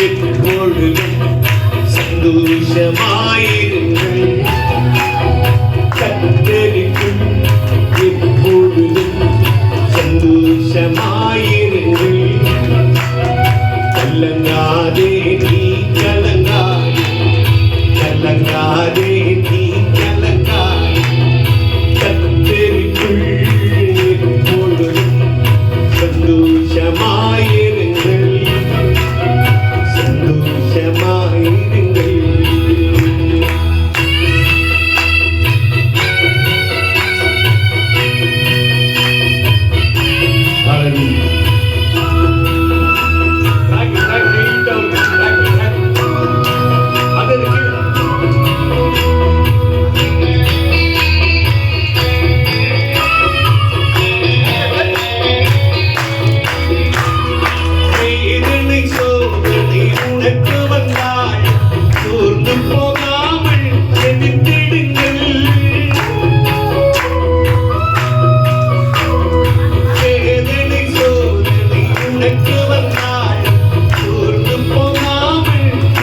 എപ്പോഴും സന്തോഷമായിരുന്നു. കത്തരിക്കും കലങ്ങാതെ നീ കലങ്ങാതെ കലങ്ങാതെ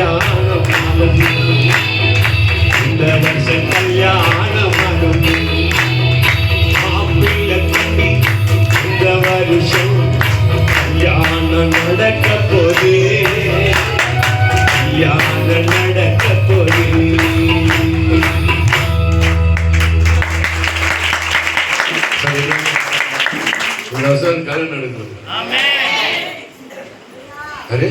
கல்யாணம் இந்த வருஷம் கல்யாணம் மாப்பிள்ள தம்பி இந்த வருஷம் கல்யாணம் நடக்க போது கல்யாணம் நடக்கிறது அரே?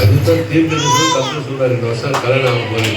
அதுதான் தீர்க்கிறது தப்பு சொல்றாரு. ரெண்டு வருஷம் கல்யாணம் ஆகும் போது